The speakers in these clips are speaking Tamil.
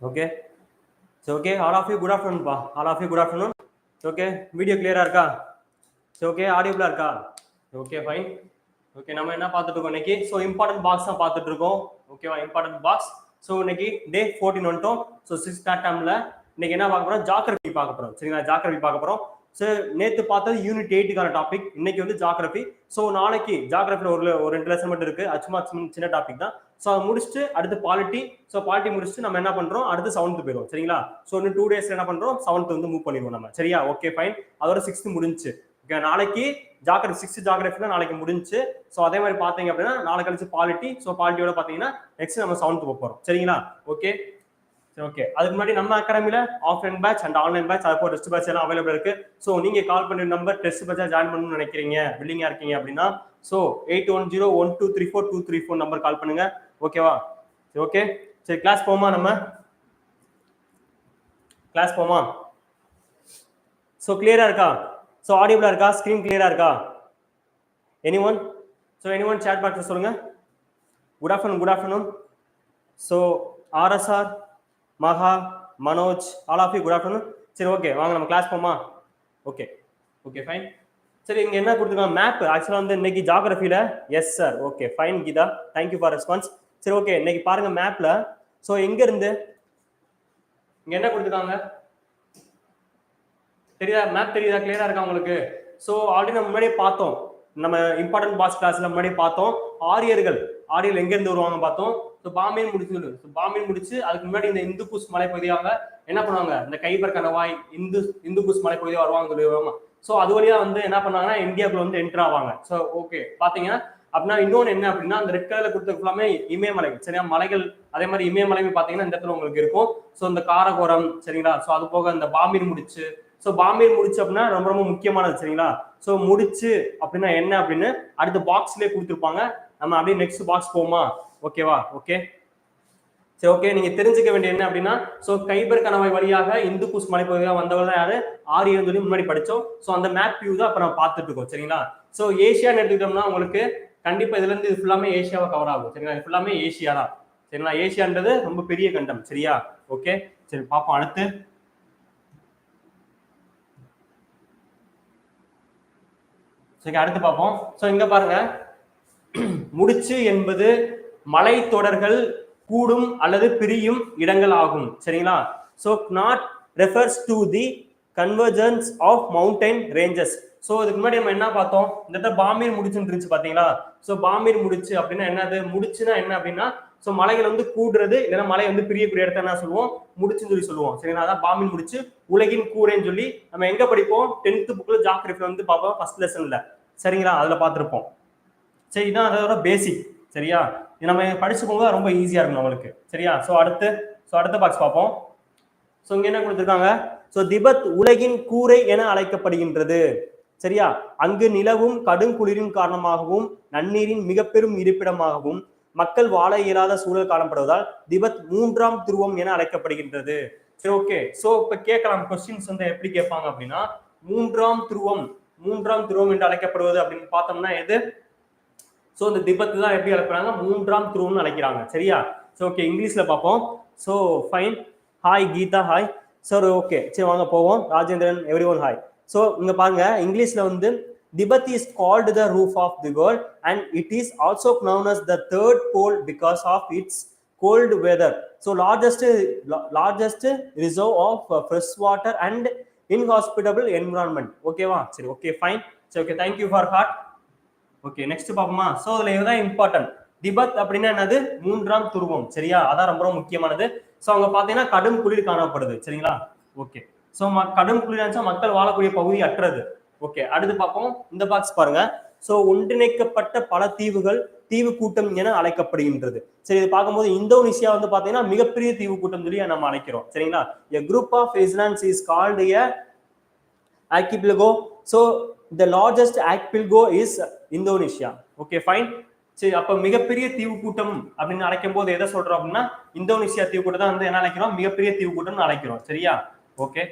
Okay so okay all of you good afternoon பா all of you good afternoon okay video கிளியராக இருக்கா? ஸோ ஓகே ஆடியோபிளாக இருக்கா? ஓகே ஃபைன் ஓகே நம்ம என்ன பார்த்துட்டு இருக்கோம் இன்னைக்கு? ஸோ இம்பார்ட்டன்ட் பாக்ஸ் தான் பார்த்துட்டு இருக்கோம் ஓகேவா இம்பார்ட்டன்ட் பாக்ஸ் ஸோ இன்னைக்கு டே ஃபோர்டீன் வந்துட்டோம். ஸோ சிக்ஸ் டைம்ல இன்னைக்கு என்ன பார்க்க போகிறோம் ஜாக்ரஃபி பார்க்க போகிறோம் சரிங்களா? ஜாக்ரஃபி பார்க்க போகிறோம் ஸோ நேற்று பார்த்தது யூனிட் எயிட்டுக்கான டாபிக் இன்னைக்கு வந்து ஜாகிரபி ஸோ நாளைக்கு ஜாகிரபியில் ஒரு ஒரு ரெண்டு லெசன் மட்டும் இருக்குது அது சும்மா சின்ன- சின்ன டாபிக் தான். ஸோ அதை முடிச்சுட்டு அடுத்து பாலிட்டி ஸோ பாலிட்டி முடிச்சுட்டு நம்ம என்ன பண்றோம்? அடுத்து செவன்த் போயிடும் சரிங்களா? ஸோ இன்னும் டூ டேஸ்ல என்ன பண்றோம்? செவன்த் வந்து மூவ் பண்ணிடுவோம் நம்ம. சரியா? ஓகே ஃபைன் அதோட சிக்ஸ்த் முடிஞ்சு ஓகே நாளைக்கு ஜாகிரபி சிக்ஸ்த் ஜாகிரபில நாளைக்கு முடிஞ்சு ஸோ அதே மாதிரி பார்த்தீங்க அப்படின்னா நாளை கழிச்சு பாலிட்டி ஸோ பாலிட்டியோட பார்த்தீங்கன்னா நெக்ஸ்ட் நம்ம செவன்த் போகிறோம் சரிங்களா? ஓகே சரி ஓகே அதுக்கு முன்னாடி நம்ம அகாடமில offline batch and online batch அது டெஸ்ட் பேட்ச் எல்லாம் அவைலபிள் இருக்கு. ஸோ நீங்க கால் பண்ணி நம்பர் டெஸ்ட் பேட்சா ஜாயின் பண்ணணும்னு நினைக்கிறீங்க பில்லிங்கா இருக்கீங்க அப்படின்னா so eight one zero one two three four two three four number call பண்ணுங்க. ஓகேவா சரி ஓகே சரி கிளாஸ் போமா நம்ம? கிளாஸ் போமா ஸோ கிளியரா இருக்கா? ஸோ ஆடியபிளா இருக்கா? ஸ்க்ரீன் கிளியரா இருக்கா? Any one so any one chat box சொல்லுங்க good afternoon good afternoon so RSR Maha Manoj all of you good afternoon சரி ஓகே வாங்க நம்ம கிளாஸ் போமா ஓகே ஓகே ஃபைன் சரி இங்கே என்ன கொடுத்துருக்காங்க? மேப் ஆக்சுவலாக வந்து இன்னைக்கு ஜாகிரஃபியில் yes sir okay fine Geetha. Thank you for response சரி ஓகே இன்னைக்கு பாருங்க மேப்ல ஸோ எங்க இருந்து? இங்க என்ன கொடுத்துருக்காங்க? தெரியுதா? மேப் தெரியுதா? கிளியரா இருக்கா உங்களுக்கு? ஸோ ஆல்ரெடி நம்ம முன்னாடியே பார்த்தோம். நம்ம இம்பார்ட்டன்ட் பாஸ் கிளாஸ்ல முன்னாடி பார்த்தோம். ஆரியர்கள். ஆரியர்கள் எங்க இருந்து வருவாங்க பார்த்தோம். ஸோ பாம்பேன் முடிச்சு ஸோ பாம்பேன் முடிச்சு அதுக்கு முன்னாடி இந்த இந்து குஸ் மலைப்பகுதியாக என்ன பண்ணுவாங்க? இந்த கைபர் கணவாய் இந்து இந்து குஸ் மலைப்பகுதியாக வருவாங்க சொல்லுவாங்க. ஸோ அது வழியா வந்து என்ன பண்ணாங்கன்னா இந்தியாவுக்குள்ள வந்து என்டர் ஆவாங்க. ஸோ ஓகே பாத்தீங்கன்னா அப்படின்னா இன்னொன்று என்ன அப்படின்னா அந்த ரெட் கலர்ல கொடுத்தது ஃபுல்லாமே இமயமலை சரியா? மலைகள் அதே மாதிரி இமயமலையுமே பார்த்தீங்கன்னா இந்த இடத்துல உங்களுக்கு இருக்கும். ஸோ இந்த காரகோரம் சரிங்களா? ஸோ அது போக இந்த பாம்பீர் முடிச்சு. ஸோ பாம்பேர் முடிச்சு அப்படின்னா ரொம்ப ரொம்ப முக்கியமானது சரிங்களா? ஸோ முடிச்சு அப்படின்னா என்ன அப்படின்னு அடுத்த பாக்ஸ்லேயே கொடுத்துருப்பாங்க. நம்ம அப்படியே நெக்ஸ்ட் பாக்ஸ் போமா ஓகேவா ஓகே சரி ஓகே நீங்க தெரிஞ்சுக்க வேண்டிய என்ன அப்படின்னா ஸோ கைபர் கணவாய் வழியாக இந்து குஸ் மலைப்பகுதியாக வந்தவர் தான் யாரு? ஆறு சொல்லி முன்னாடி படிச்சோம் ஸோ அந்த மேப் வியூ தான் அப்ப நம்ம பார்த்துட்டு இருக்கோம் சரிங்களா? ஸோ ஏஷியான்னு எடுத்துக்கிட்டோம்னா உங்களுக்கு கண்டிப்பா இதுல இருந்து இது ஃபுல்லாமே ஏஷியாவை கவர் ஆகும். சரிங்களா? இது ஃபுல்லாமே ஏஷியா தான். சரிங்களா? ஏஷியான்றது ரொம்ப பெரிய கண்டம். சரியா? ஓகே சரி பார்ப்போம் அடுத்து. சரி அடுத்து பார்ப்போம். ஸோ இங்க பாருங்க. முடிச்சு என்பது மலைத்தொடர்கள் கூடும் அல்லது பிரியும் இடங்கள் ஆகும். சரிங்களா? So knot refers to the convergence of mountain ranges so இதுக்கு முன்னாடி நம்ம என்ன பார்த்தோம்? இந்த இடத்துல பாமீர் முடிச்சுன்னு இருந்துச்சு பாத்தீங்களா? ஸோ பாமீர் முடிச்சு அப்படின்னா என்னது? முடிச்சுன்னா என்ன அப்படின்னா ஸோ மலைகள் வந்து கூடுறது இல்லைன்னா மலை வந்து பிரியக்கூடிய இடத்த என்ன சொல்லுவோம்? முடிச்சுன்னு சொல்லி சொல்லுவோம். சரிங்களா? அதான் பாமீர் முடிச்சு உலகின் கூரைன்னு சொல்லி நம்ம எங்க படிப்போம்? டென்த் புக்ல ஜாக்ரஃபியில் வந்து பார்ப்போம். ஃபர்ஸ்ட் லெசன்ல சரிங்களா? அதுல பார்த்துருப்போம். சரி இதான் அதோட பேசிக் சரியா? இது நம்ம படிச்சு போகும்போது ரொம்ப ஈஸியா இருக்கும் நம்மளுக்கு. சரியா? ஸோ அடுத்து ஸோ அடுத்த பாக்ஸ் பார்ப்போம். ஸோ இங்க என்ன கொடுத்துருக்காங்க? ஸோ திபெத் உலகின் கூரை என அழைக்கப்படுகின்றது. சரியா? அங்கு நிலவும் கடும் குளிரின் காரணமாகவும் நன்னீரின் மிக பெரும் இருப்பிடமாகவும் மக்கள் வாழ இயலாத சூழல் காணப்படுவதால் திபெத் மூன்றாம் துருவம் என அழைக்கப்படுகின்றது. சரி ஓகே ஸோ இப்போ கேட்கலாம். கொஸ்டின்ஸ் வந்து எப்படி கேட்பாங்க அப்படின்னா மூன்றாம் துருவம் மூன்றாம் துருவம் என்று அழைக்கப்படுவது அப்படின்னு பார்த்தோம்னா எது? ஸோ இந்த திபத்து தான் எப்படி அழைக்கிறாங்க? மூன்றாம் துருவம்னு அழைக்கிறாங்க. சரியா? ஸோ ஓகே இங்கிலீஷ்ல பார்ப்போம். So fine hi Geetha. Hi sir okay சரி வாங்க போவோம். Rajendran every one hi so இங்க பாருங்க இங்கிலீஷ்ல வந்து Tibet is called the roof of the world and it is also known as the third pole because of its cold weather so largest largest reserve of fresh water and inhospitable environment ஓகேவா சரி ஓகே ஃபைன் சரி okay thank you for heart okay next பார்ப்போமா ஸோ அதில் இதுதான் இம்பார்ட்டன்ட் திபத் அப்படின்னா என்னது? மூன்றாம் துருவம். சரியா? அதான் ரொம்ப ரொம்ப முக்கியமானது. ஸோ அவங்க பார்த்தீங்கன்னா கடும் குளிர் காணப்படுது. சரிங்களா? ஓகே சோ கடும் குளிர் மக்கள் வாழக்கூடிய பகுதி அற்றது. ஓகே அடுத்து பார்ப்போம். இந்த பாக்ஸ் பாருங்க. சோ ஒன்றிணைக்கப்பட்ட பல தீவுகள் தீவு கூட்டம் என அழைக்கப்படுகின்றது. சரி இது பார்க்கும்போது இந்தோனேஷியா வந்து பாத்தீங்கன்னா மிகப்பெரிய தீவு கூட்டம் சொல்லி நம்ம அழைக்கிறோம். சரிங்களா? A group of islands is called a archipelago. So the largest archipelago is Indonesia okay fine சரி அப்ப மிகப்பெரிய தீவு கூட்டம் அப்படின்னு அழைக்கும் போது எதை சொல்றோம் அப்படின்னா இந்தோனேஷியா தீவு கூட்டம் தான் வந்து என்ன அழைக்கிறோம்? மிகப்பெரிய தீவு கூட்டம்னு அழைக்கிறோம். சரியா? ஓகே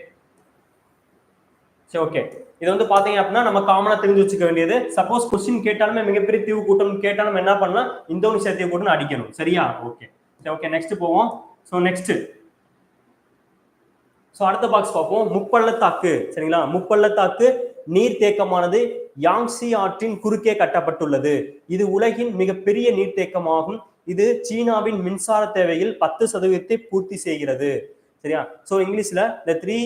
சரி ஓகே இது வந்து பாத்தீங்க அப்படின்னா நம்ம காமனா தெரிஞ்சு வச்சுக்க வேண்டியது. சப்போஸ் கொஸ்டின் கேட்டாலுமே மிகப்பெரிய தீவு கூட்டம் கேட்டாலும் என்ன பண்ணலாம்? இந்தோனேஷியா தீவு கூட்டம் அடிக்கணும். சரியா? ஓகே சரி ஓகே நெக்ஸ்ட் போவோம். ஸோ நெக்ஸ்ட் ஸோ அடுத்த பாக்ஸ் பார்ப்போம். முப்பள்ளத்தாக்கு. சரிங்களா? முப்பள்ளத்தாக்கு நீர்த்தேக்கமானது யாங்ஸி ஆற்றின் குறுக்கே கட்டப்பட்டுள்ளது. இது உலகின் மிகப்பெரிய நீர்த்தேக்கமாகும் இது சீனாவின் மின்சார தேவையில் பத்து சதவீதத்தை பூர்த்தி செய்கிறது. சரியா? ஸோ இங்கிலீஷ்ல the three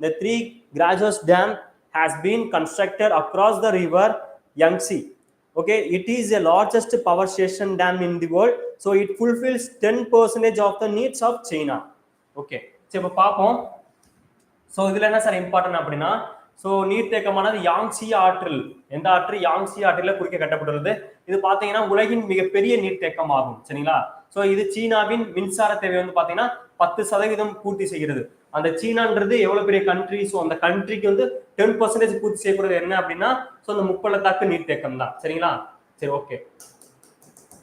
the three gorges dam has been constructed across the river Yangtze. Okay, it is the largest power station dam in the world. So it fulfills 10 percentage of the needs of China. Okay, சரி இப்போ பார்ப்போம் ஸோ இதில் என்ன சார் இம்பார்ட்டன்ட் அப்படின்னா ஸோ நீர்த்தேக்கமானது யாங்ஸி ஆற்றில் எந்த ஆற்று யாங்ஸி ஆற்றில் குறிக்க கட்டப்பட்டுள்ளது இது பார்த்தீங்கன்னா உலகின் மிகப்பெரிய நீர்த்தேக்கம் ஆகும் சரிங்களா ஸோ இது சீனாவின் மின்சார தேவை வந்து பார்த்தீங்கன்னா பத்து சதவீதம் பூர்த்தி செய்கிறது. அந்த சீனான்றது எவ்வளவு பெரிய கண்ட்ரி ஸோ அந்த கண்ட்ரிக்கு வந்து டென் பர்சன்டேஜ் பூர்த்தி செய்யப்படுறது என்ன அப்படின்னா ஸோ அந்த முப்பள்ளத்தாக்கு நீர்த்தேக்கம் தான். சரிங்களா? சரி ஓகே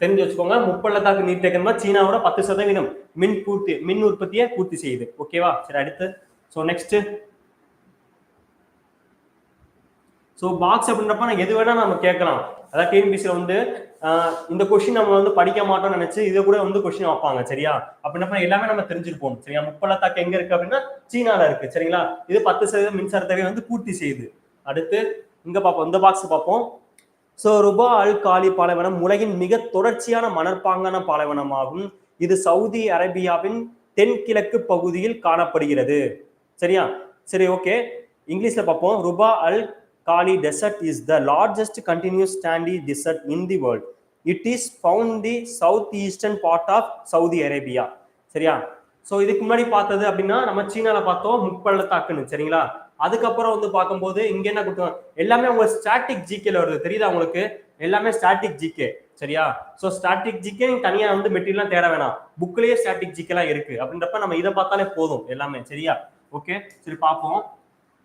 தெரிஞ்சு வச்சுக்கோங்க முப்பள்ளத்தாக்கு நீர்த்தேக்கம் தான் சீனாவோட பத்து சதவீதம் மின் பூர்த்தி மின் உற்பத்தியை பூர்த்தி செய்யுது. ஓகேவா சரி அடுத்து. ஸோ நெக்ஸ்ட் ஸோ பாக்ஸ் அப்படின்றப்ப நான் எது வேணா நம்ம கேட்கலாம். அதாவது டிஎன்பிசியில் வந்து இந்த கொஷின் நம்ம வந்து படிக்க மாட்டோம்னு நினைச்சு இதை கூட வந்து கொஷின் வைப்பாங்க சரியா? அப்படின்றப்ப எல்லாமே நம்ம தெரிஞ்சிருப்போம் சரியா? முப்பள்ளத்தாக்கு எங்க இருக்கு அப்படின்னா சீனால இருக்கு சரிங்களா? இது பத்து சதவீதம் மின்சார தேவை வந்து பூர்த்தி செய்யுது. அடுத்து இங்க பார்ப்போம் இந்த பாக்ஸ் பார்ப்போம். ஸோ ருபா அல் காலி பாலைவனம் உலகின் மிக தொடர்ச்சியான மணற்பாங்கான பாலைவனமாகும். இது சவுதி அரேபியாவின் தென்கிழக்கு பகுதியில் காணப்படுகிறது சரியா? சரி ஓகே இங்கிலீஷ்ல பார்ப்போம். Rub al Khali desert is the largest continuous sandy desert in the world it is found the south eastern part of Saudi Arabia சரியா? ஸோ இதுக்கு முன்னாடி பார்த்தது அப்படின்னா நம்ம சீனாவில் பார்த்தோம் முப்பள்ளத்தாக்குன்னு சரிங்களா? அதுக்கப்புறம் வந்து பார்க்கும்போது இங்க என்ன கொடுத்தோம்? எல்லாமே அவங்க ஸ்டாட்டிக் ஜிகேல வருது. தெரியுதா உங்களுக்கு? எல்லாமே ஸ்டாட்டிக் ஜிகே சரியா? ஸோ ஸ்டாட்டிக் ஜிகே நீங்க தனியா வந்து மெட்டீரியல்லாம் தேட வேணாம். புக்லயே ஸ்டாட்டிக் ஜிகேலாம் இருக்கு. அப்படின்றப்ப நம்ம இதை பார்த்தாலே போதும் எல்லாமே சரியா? ஓகே சரி பார்ப்போம்.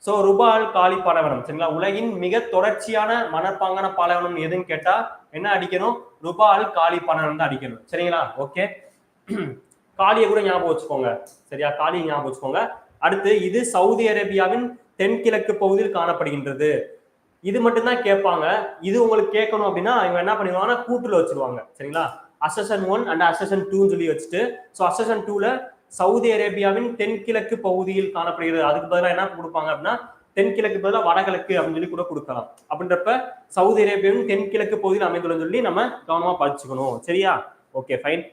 ஸோ ருபால் காலி பாலைவனம் சரிங்களா? உலகின் மிக தொடர்ச்சியான மணற்பாங்கான பாலைவனம் எதுன்னு கேட்டா என்ன அடிக்கணும்? ருபால் காலி பாலைவனம் தான் அடிக்கணும். சரிங்களா? ஓகே காலியை கூட ஞாபகம் வச்சுக்கோங்க. சரியா? காலியை ஞாபகம் வச்சுக்கோங்க. அடுத்து இது சவுதி அரேபியாவின் தென்கிழக்கு பகுதியில் காணப்படுகின்றது. இது மட்டும்தான் கேட்பாங்க. இது உங்களுக்கு கேட்கணும் அப்படின்னா இவங்க என்ன பண்ணிடுவாங்கன்னா கூட்டுல வச்சிருவாங்க. சரிங்களா? அசசன் ஒன் அண்ட் அசசன் டூன்னு சொல்லி வச்சுட்டு ஸோ அசசன் டூல சவுதி அரேபியாவின் தென்கிழக்கு பகுதியில் காணப்படுகிறது. அதுக்கு பதிலாக என்ன கொடுப்பாங்க அப்படின்னா தென்கிழக்கு பதிலாக வடகிழக்கு அப்படின்னு சொல்லி கூட கொடுக்கலாம். அப்படின்றப்ப சவுதி அரேபியாவின் தென்கிழக்கு பகுதியில் அமைந்துள்ளன்னு சொல்லி நம்ம கவனமாக படிச்சுக்கணும். சரியா? Okay fine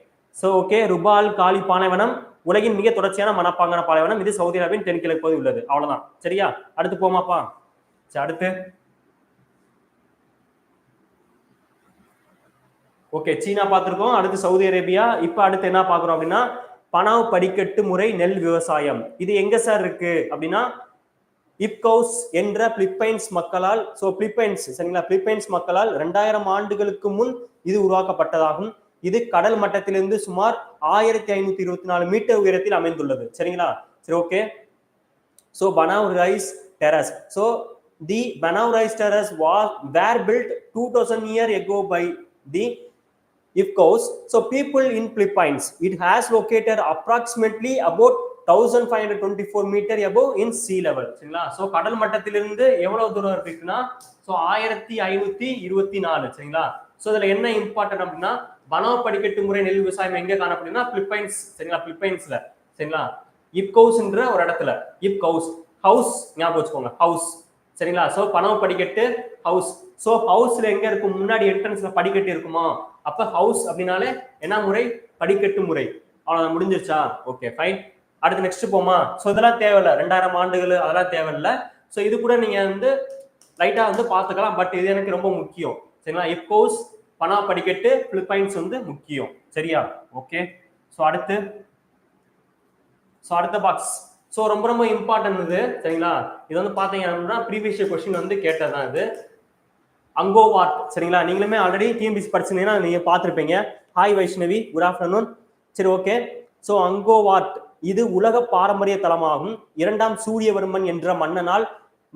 so okay Rub al Khali பாலைவனம் உலகின் மிக தொடர்ச்சியான மனப்பாங்கான பாலைவனம். இது சவுதி அரேபியின் தென்கிழக்கு பகுதி உள்ளது. அவ்வளோதான் சரியா? அடுத்து போமாப்பா. சரி அடுத்து. ஓகே சீனா பார்த்துருக்கோம். அடுத்து சவுதி அரேபியா. இப்போ அடுத்து என்ன பார்க்குறோம் அப்படின்னா பனாவ் படிக்கட்டு முறை நெல் விவசாயம். இது எங்க சார் இருக்கு? அப்படின்னா இப்கவுஸ் என்ற பிலிப்பைன்ஸ் மக்களால் சோ பிலிப்பைன்ஸ் சரிங்களா? பிலிப்பைன்ஸ் மக்களால் ரெண்டாயிரம் ஆண்டுகளுக்கு முன் இது உருவாக்கப்பட்டதாகும். இது கடல் மட்டத்திலிருந்து சுமார் ஆயிரத்தி ஐநூத்தி இருபத்தி நாலு மீட்டர் உயரத்தில் அமைந்துள்ளது. சரிங்களா? சரி okay so Banaue rice terraces so the Banaue rice terraces வா were built two thousand year ago by the IFCOs. So people in Philippines, it has located approximately about 1524 meter above in sea level சரிங்களா? ஸோ கடல் மட்டத்திலிருந்து எவ்வளவு தூரம் இருக்குன்னா ஸோ ஆயிரத்தி ஐநூத்தி இருபத்தி நாலு சரிங்களா? ஸோ இதுல என்ன இம்பார்ட்டன்ட் அப்படின்னா பனாவ் படிக்கட்டு முறை நெல் விவசாயம் எங்க காணப்படுதுன்னா பிலிப்பைன்ஸ் சரிங்களா? பிலிப்பைன்ஸ்ல சரிங்களா? இப்கவுஸ்ன்ற ஒரு இடத்துல இப்கவுஸ் ஹவுஸ் ஞாபகம் வச்சுக்கோங்க ஹவுஸ் சரிங்களா? சோ பணம் படிக்கட்டு ஹவுஸ் சோ ஹவுஸ்ல எங்க இருக்கும்? முன்னாடி என்ட்ரன்ஸ்ல படிக்கட்டு இருக்குமா? அப்ப ஹவுஸ் அப்படின்னாலே என்ன முறை? படிக்கட்டு முறை. அவ்வளவு முடிஞ்சிருச்சா? ஓகே ஃபைன் அடுத்து நெக்ஸ்ட் போமா? ஸோ இதெல்லாம் தேவையில்ல. ரெண்டாயிரம் ஆண்டுகள் அதெல்லாம் தேவையில்ல. ஸோ இது கூட நீங்க வந்து லைட்டா வந்து பார்த்துக்கலாம். பட் இது எனக்கு ரொம்ப முக்கியம். சரிங்களா? இப்போஸ் பணா படிக்கட்டு பிலிப்பைன்ஸ் வந்து முக்கியம். சரியா? ஓகே ஸோ அடுத்து ஸோ அடுத்த பாக்ஸ் ஸோ ரொம்ப ரொம்ப இம்பார்ட்டன் இது. சரிங்களா? இது வந்து பார்த்தீங்க அப்படின்னா ப்ரீவியஸ் கொஸ்டின் வந்து கேட்டதான் இது. அங்கோவாட் சரிங்களா? நீங்களுமே ஆல்ரெடி டிஎம்பிசி படிச்சிருந்தீங்கன்னா நீங்க பார்த்துருப்பீங்க. ஹாய் வைஷ்ணவி குட் ஆஃப்டர்நூன் சரி ஓகே ஸோ அங்கோவாட் இது உலக பாரம்பரிய தலமாகும். இரண்டாம் சூரியவர்மன் என்ற மன்னனால்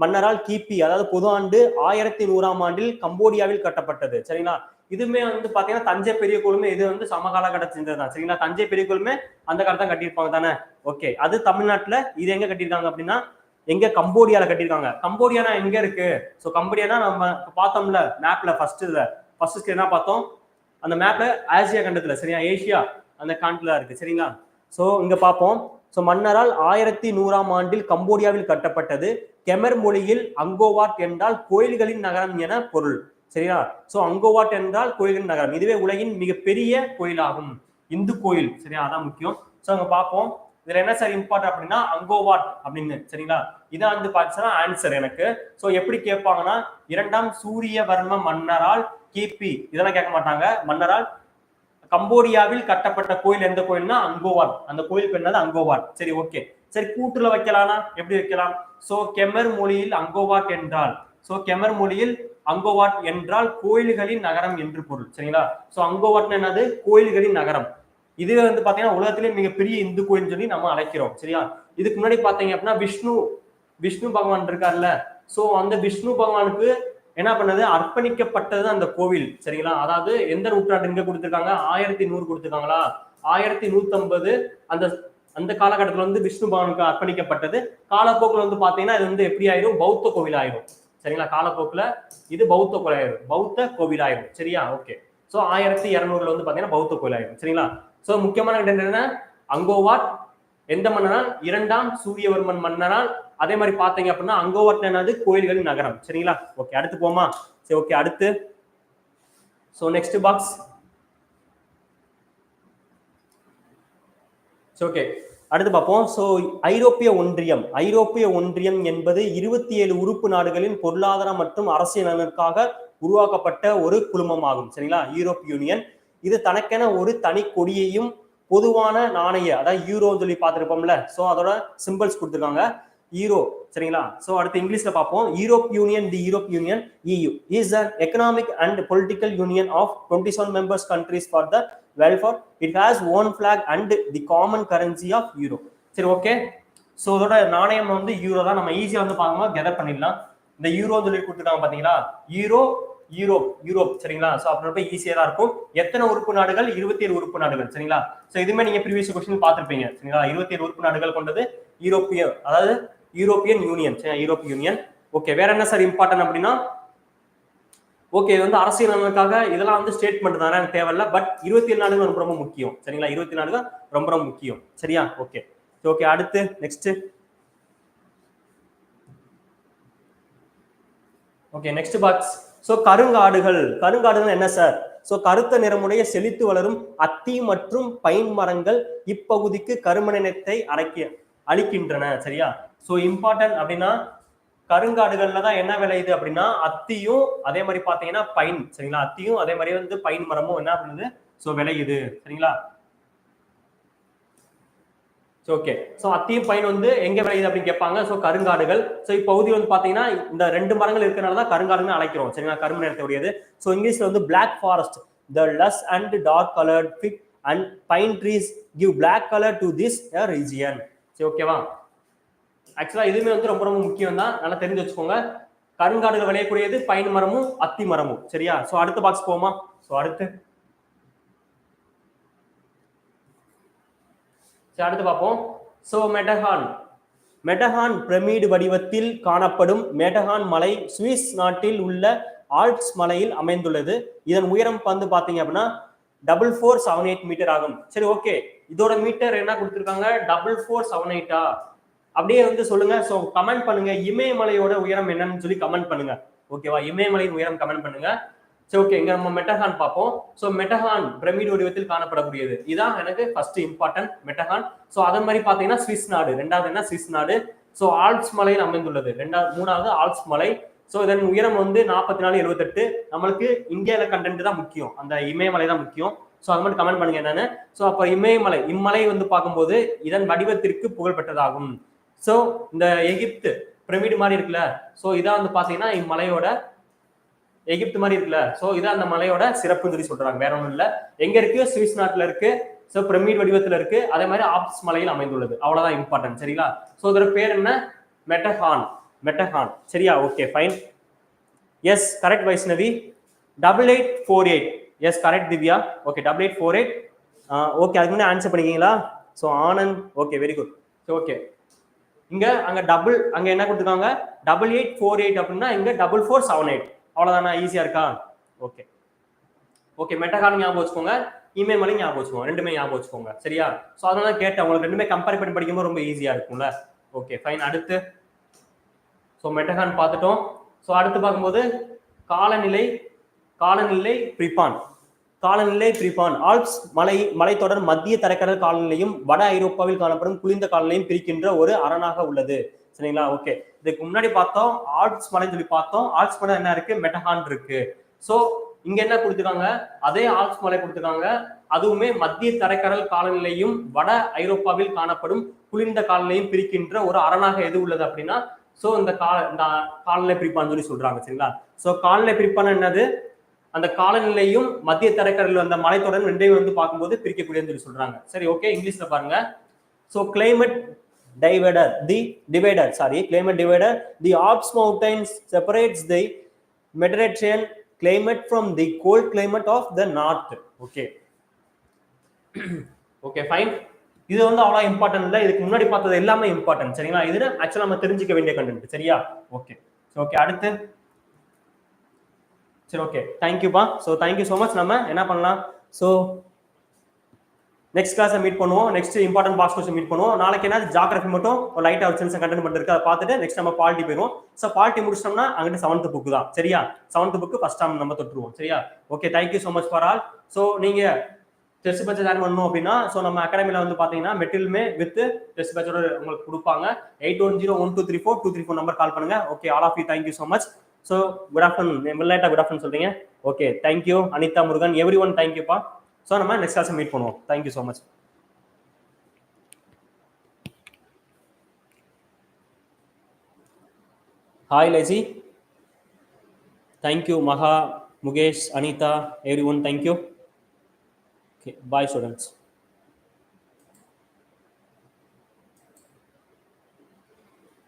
மன்னரால் கிபி அதாவது பொது ஆண்டு ஆயிரத்தி நூறாம் ஆண்டில் கம்போடியாவில் கட்டப்பட்டது. சரிங்களா? இதுமே வந்து பாத்தீங்கன்னா தஞ்சை பெரிய கோளுமே இது வந்து சமகால கட்ட செஞ்சது தான். சரிங்களா? தஞ்சை பெரிய கோளுமே அந்த காலத்தான் கட்டியிருப்பாங்க தானே? ஓகே அது தமிழ்நாட்டுல இது எங்க கட்டியிருக்காங்க அப்படின்னா எங்க கம்போடியால கட்டியிருக்காங்க. கம்போடியானா எங்க இருக்கு? ஸோ கம்போடியானா நம்ம பார்த்தோம்ல மேப்ல ஃபர்ஸ்ட் இதுல ஃபர்ஸ்ட் என்ன பார்த்தோம்? அந்த மேப்ல ஆசியா கண்டத்துல சரியா? ஏசியா அந்த காண்டில் இருக்கு சரிங்களா? ஸோ இங்க பார்ப்போம். ஸோ மன்னரால் ஆயிரத்தி நூறாம் ஆண்டில் கம்போடியாவில் கட்டப்பட்டது கெமர் மொழியில் அங்கோவாட் என்றால் கோயில்களின் நகரம் என பொருள் சரியா? ஸோ அங்கோவாட் என்றால் கோயில்களின் நகரம். இதுவே உலகின் மிகப்பெரிய கோயிலாகும். இந்து கோயில் சரியா? அதான் முக்கியம். ஸோ அங்க பார்ப்போம். இதுல என்ன சார் இம்பார்ட்டன் அப்படின்னா அங்கோவாட் அப்படின்னு சரிங்களா? இதான் வந்து பார்த்தீங்கன்னா ஆன்சர் எனக்கு. ஸோ எப்படி கேட்பாங்கன்னா இரண்டாம் சூரியவர்ம மன்னரால் கிபி இதெல்லாம் கேட்க மாட்டாங்க. மன்னரால் கம்போடியாவில் கட்டப்பட்ட கோயில் எந்த கோயில்னா? அங்கோவாட். அந்த கோயில் பெண்ணது என்னது? அங்கோவாட். சரி ஓகே சரி கூட்டுல வைக்கலாம்னா எப்படி வைக்கலாம்? சோ கெமர் மொழியில் அங்கோவாட் என்றால் சோ கெமர் மொழியில் அங்கோவாட் என்றால் கோயில்களின் நகரம் என்று பொருள் சரிங்களா? சோ அங்கோவாட்னா என்னது? கோயில்களின் நகரம். இது வந்து பாத்தீங்கன்னா உலகத்திலே மிகப்பெரிய இந்து கோயில்னு சொல்லி நம்ம அழைக்கிறோம் சரியா? இதுக்கு முன்னாடி பாத்தீங்க அப்படின்னா விஷ்ணு விஷ்ணு பகவான் இருக்கார்ல சோ அந்த விஷ்ணு பகவானுக்கு என்ன பண்ணது? அர்ப்பணிக்கப்பட்டது அந்த கோவில் சரிங்களா? அதாவது எந்த நூற்றாண்டுங்க கொடுத்துருக்காங்க? ஆயிரத்தி நூறு கொடுத்துருக்காங்களா? ஆயிரத்தி நூத்தம்பது அந்த அந்த காலகட்டத்தில் வந்து விஷ்ணு பகவானுக்கு அர்ப்பணிக்கப்பட்டது. காலப்போக்கில் வந்து பாத்தீங்கன்னா இது வந்து எப்படி ஆயிரும்? பௌத்த கோவில் ஆயிரும் சரிங்களா? காலப்போக்கில் இது பௌத்த கோவில் ஆயிரும் பௌத்த கோவில் ஆயிரும் சரியா? ஓகே ஸோ ஆயிரத்தி இரநூறுல வந்து பாத்தீங்கன்னா பௌத்த கோவில் ஆயிரும் சரிங்களா? ஸோ முக்கியமான இடம் என்ன அங்கோவாட் எந்த மன்னனால்? இரண்டாம் சூரியவர்மன் மன்னனால். அதே மாதிரி பாத்தீங்க அப்படின்னா அங்கோவாட் என்னது? கோயில்களின் நகரம். சரிங்களா? ஓகே அடுத்து போமா? சரி ஓகே அடுத்து. ஸோ நெக்ஸ்ட் பாக்ஸ் ஓகே அடுத்து பார்ப்போம். ஸோ ஐரோப்பிய ஒன்றியம். ஐரோப்பிய ஒன்றியம் என்பது இருபத்தி ஏழு உறுப்பு நாடுகளின் பொருளாதார மற்றும் அரசியல் நலனுக்காக உருவாக்கப்பட்ட ஒரு குழுமமாகும். சரிங்களா? யூரோப் யூனியன் இது தனக்கென ஒரு தனி கொடியையும் பொதுவான நாணய அதாவது யூரோ சொல்லி பார்த்துருப்போம்ல. ஸோ அதோட சிம்பிள்ஸ் கொடுத்துருக்காங்க. ஈரோ சரிங்களா? ஸோ அடுத்து இங்கிலீஷ்ல பார்ப்போம். Europe union the Europe union EU is an economic and political union of twenty seven members countries for the welfare it has own flag and the common currency of euro சரி ஓகே ஸோ இதோட நாணயம் வந்து யூரோ தான். நம்ம ஈஸியாக வந்து பார்க்கும்போது கெதர் பண்ணிடலாம். இந்த யூரோ சொல்லி கொடுத்துருக்காங்க பார்த்தீங்களா? யூரோ யூரோப் யூரோப் சரிங்களா? ஸோ அப்படின்றப்ப ஈஸியாக தான் இருக்கும். எத்தனை உறுப்பு நாடுகள்? இருபத்தி ஏழு உறுப்பு நாடுகள் சரிங்களா? ஸோ இதுமே நீங்கள் ப்ரீவியஸ் கொஸ்டின் பார்த்துருப்பீங்க சரிங்களா? இருபத்தி ஏழு உறுப்பு நாடுகள் கொண்டது யூரோப்பிய அதாவது யூரோப்பியன் யூனியன் சரி யூரோப்பிய யூனியன் ஓகே வேற என்ன சார் இம்பார்ட்டன் அப்படின்னா? ஓகே இது வந்து அரசியல் நலனுக்காக இதெல்லாம் வந்து ஸ்டேட்மெண்ட் தானே எனக்கு தேவையில்ல. பட் இருபத்தி ஏழு நாடுகள் ரொம்ப ரொம்ப முக்கியம் சரிங்களா? இருபத்தி நாடுகள் ரொம்ப ரொம்ப முக்கியம் சரியா? ஓகே ஓகே அடுத்து next okay next box so கருங்காடுகள். கருங்காடுகள் என்ன சார் ஸோ கருத்த நிறமுடைய செழித்து வளரும் அத்தி மற்றும் பைன் மரங்கள் இப்பகுதிக்கு கருமணத்தை அரைக்க அளிக்கின்றன சரியா? ஸோ இம்பார்ட்டன்ட் அப்படின்னா கருங்காடுகள்ல தான் என்ன விளையுது அப்படின்னா அத்தியும் அதே மாதிரி பாத்தீங்கன்னா பைன் சரிங்களா? அத்தியும் அதே மாதிரி வந்து பைன் மரமும் என்ன பண்ணுது? ஸோ விளையுது சரிங்களா? ஓகே ஸோ அத்தியும் பைன் வந்து எங்கே விளையுது அப்படின்னு கேட்பாங்க. ஸோ கருங்காடுகள். ஸோ இப்பகுதி வந்து பார்த்தீங்கன்னா இந்த ரெண்டு மரங்கள் இருக்கிறனால தான் கருங்காடுன்னு அழைக்கிறோம். சரிங்களா? கரும்பு நிறத்துடையது. ஸோ இங்கிலீஷில் வந்து black forest the lush and dark coloured fig and pine trees give black colour to this region சரி ஓகேவா ஆக்சுவலாக இதுவுமே வந்து ரொம்ப ரொம்ப முக்கியம் தான் நல்லா தெரிஞ்சு வச்சுக்கோங்க. கருங்காடுகள் விளையக்கூடியது பைன் மரமும் அத்தி மரமும். சரியா? ஸோ அடுத்த பாக்ஸ் போமா ஸோ அடுத்து. சரி அடுத்து பார்ப்போம். ஸோ மெட்டஹான் மெட்டஹான் பிரமிடு வடிவத்தில் காணப்படும் மெட்டஹான் மலை சுவிஸ் நாட்டில் உள்ள ஆல்ட்ஸ் மலையில் அமைந்துள்ளது. இதன் உயரம் வந்து பாத்தீங்க அப்படின்னா double four seven eight metre ஆகும். சரி ஓகே இதோட மீட்டர் என்ன கொடுத்துருக்காங்க? டபுள் ஃபோர் செவன் எயிட்டா அப்படியே வந்து சொல்லுங்க. ஸோ கமெண்ட் பண்ணுங்க. இமயமலையோட உயரம் என்னன்னு சொல்லி கமெண்ட் பண்ணுங்க. ஓகேவா இமயமலையின் உயரம் கமெண்ட் பண்ணுங்க. சரி ஓகே இங்க நம்ம மெட்டஹான் பார்ப்போம். ஸோ மெட்டஹான் பிரமிடு வடிவத்தில் காணப்படக்கூடியது. இதான் எனக்கு ஃபர்ஸ்ட் இம்பார்ட்டன்ட் மெட்டஹான் ஸோ அதே மாதிரி பார்த்தீங்கன்னா சுவிஸ் நாடு. ரெண்டாவது என்ன? சுவிஸ் நாடு. ஸோ ஆல்ப்ஸ் மலையில் அமைந்துள்ளது. ரெண்டாவது மூணாவது ஆல்ப்ஸ் மலை. ஸோ இதன் உயரம் வந்து நாற்பத்தி நாலு எழுபத்தெட்டு நம்மளுக்கு இந்தியாவில் கண்டென்ட் தான் முக்கியம். அந்த இமயமலை தான் முக்கியம். ஸோ அது மட்டும் கமெண்ட் பண்ணுங்க என்னன்னு. ஸோ அப்போ இமயமலை இம்மலை வந்து பார்க்கும்போது இதன் வடிவத்திற்கு புகழ்பெற்றதாகும். ஸோ இந்த எகிப்து பிரமிடு மாதிரி இருக்குல்ல. ஸோ இதான் வந்து பார்த்தீங்கன்னா இம்மலையோட எகிப்து மாதிரி இருக்குல்ல. ஸோ இதான் அந்த மலையோட சிறப்புன்னு சொல்லி சொல்றாங்க. வேற ஒன்றும் இல்லை. எங்க இருக்கு? சுவிஸ் நாட்டில் இருக்கு. ஸோ பிரமிட் வடிவத்தில் இருக்கு. அதே மாதிரி ஆப்ஸ் மலையில் அமைந்துள்ளது. அவ்வளவுதான் இம்பார்ட்டன்ட் சரிங்களா? ஸோ இதோட பேர் என்ன? மெட்டஹான் மெட்டஹான் சரியா? Okay fine yes correct Vaishnavi. Double eight four eight yes correct Divya. Okay double eight four eight okay அதுக்கு முன்னாடி answer பண்ணிக்கிங்களா? So Anand. Okay very good okay இங்க அங்க டபுள் அங்க என்ன கொடுத்துருக்காங்க? டபுள் எயிட் ஃபோர் எயிட் அப்படின்னா இங்க டபுள் ஃபோர் செவன் எயிட் அவ்வளோதானா ஈஸியா இருக்கா? ஓகே ஓகே மெட்டகான் ஞாபகம் வச்சுக்கோங்க. இமெயில் மலையும் ஞாபகம் வச்சுக்கோங்க. ரெண்டுமே ஞாபகம் வச்சுக்கோங்க. சரியா? ஸோ அதனால கேட்டேன். உங்களுக்கு ரெண்டுமே கம்பேர் பண்ணி படிக்கும்போது ரொம்ப ஈஸியா இருக்கும்ல? ஓகே ஃபைன் அடுத்து. ஸோ மெட்டகான் பார்த்துட்டோம். ஸோ அடுத்து பார்க்கும்போது காலநிலை காலநிலை பிரிப்பான். காலநிலை பிரிப்பான். ஆல்ப்ஸ் மலை மலைத்தொடர் மத்திய தரைக்கடல் காலநிலையும் வட ஐரோப்பாவில் காணப்படும் குளிர்ந்த காலநிலையும் பிரிக்கின்ற ஒரு அரணாக உள்ளது. சரிங்களா? ஓகே இதுக்கு முன்னாடி பார்த்தோம் ஆர்ட்ஸ் மலைன்னு சொல்லி பார்த்தோம். ஆர்ட்ஸ் மலை என்ன இருக்கு? மெட்டஹான் இருக்கு. ஸோ இங்க என்ன கொடுத்துருக்காங்க? அதே ஆல்ப்ஸ் மலை கொடுத்துருக்காங்க. அதுவுமே மத்திய தரைக்கடல் காலநிலையும் வட ஐரோப்பாவில் காணப்படும் குளிர்ந்த காலநிலையும் பிரிக்கின்ற ஒரு அரணாக எது உள்ளது அப்படின்னா ஸோ இந்த கால இந்த காலநிலை பிரிப்பான்னு சொல்லி சொல்றாங்க சரிங்களா? ஸோ காலநிலை பிரிப்பான என்னது? அந்த காலநிலையும் மத்திய தரைக்கடல் அந்த மலைத்தொடர் ரெண்டையும் வந்து பார்க்கும்போது பிரிக்கக்கூடியதுன்னு சொல்லி சொல்றாங்க. சரி ஓகே இங்கிலீஷ்ல பாருங்க. So climate divider the divider sorry climate divider the alps mountains separates the mediterranean climate from the cold climate of the north. Okay. Okay fine இது வந்து அவ்வளோ இம்பார்ட்டன்ட் இல்லை. இதுக்கு முன்னாடி பார்த்தது எல்லாமே இம்பார்ட்டன்ட் சரிங்களா? இது ஆக்சுவலாக நம்ம தெரிஞ்சுக்க வேண்டிய கண்டென்ட் சரியா? ஓகே ஓகே அடுத்து. சரி ஓகே தேங்க்யூப்பா ஸோ தேங்க்யூ ஸோ மச் நம்ம என்ன பண்ணலாம்? ஸோ நெக்ஸ்ட் கிளாஸை மீட் பண்ணுவோம். Next important past question meet பண்ணுவோம். நாளைக்கு என்ன ஜாகிரபி மட்டும் ஒரு லைட்டாக ஒரு சின்ன கண்டென்ட் பண்ணிருக்கு அதை பார்த்துட்டு நெக்ஸ்ட் நம்ம பாலிட்டி போயிடுவோம். ஸோ பாலிட்டி முடிச்சிட்டோம்னா அங்கிட்ட செவன்த் புக்கு தான். சரியா? செவன்த் புக்கு ஃபர்ஸ்ட் டைம் நம்ம தொட்டுருவோம். சரியா? Okay thank you so much for all so நீங்கள் டெஸ்ட் பேட்ச் ஜாயின் பண்ணணும் அப்படின்னா ஸோ நம்ம அகாடமியில் வந்து பார்த்தீங்கன்னா மெட்டீரியலுமே வித் டெஸ்ட் பேட்சோட உங்களுக்கு கொடுப்பாங்க. Eight one zero one two three four two three four number call பண்ணுங்க. Okay all of you thank you so much so good afternoon லேட்டாக குட் ஆஃப்டர்நூன் சொல்றீங்க. Okay thank you Anitha Murugan. Every one தேங்க்யூப்பா ஸோ நம்ம நெக்ஸ்ட் கிளாஸ் மீட் பண்ணுவோம் thank you so much hi Lucy thank you Maha Mukesh Anitha every one thank you okay bye students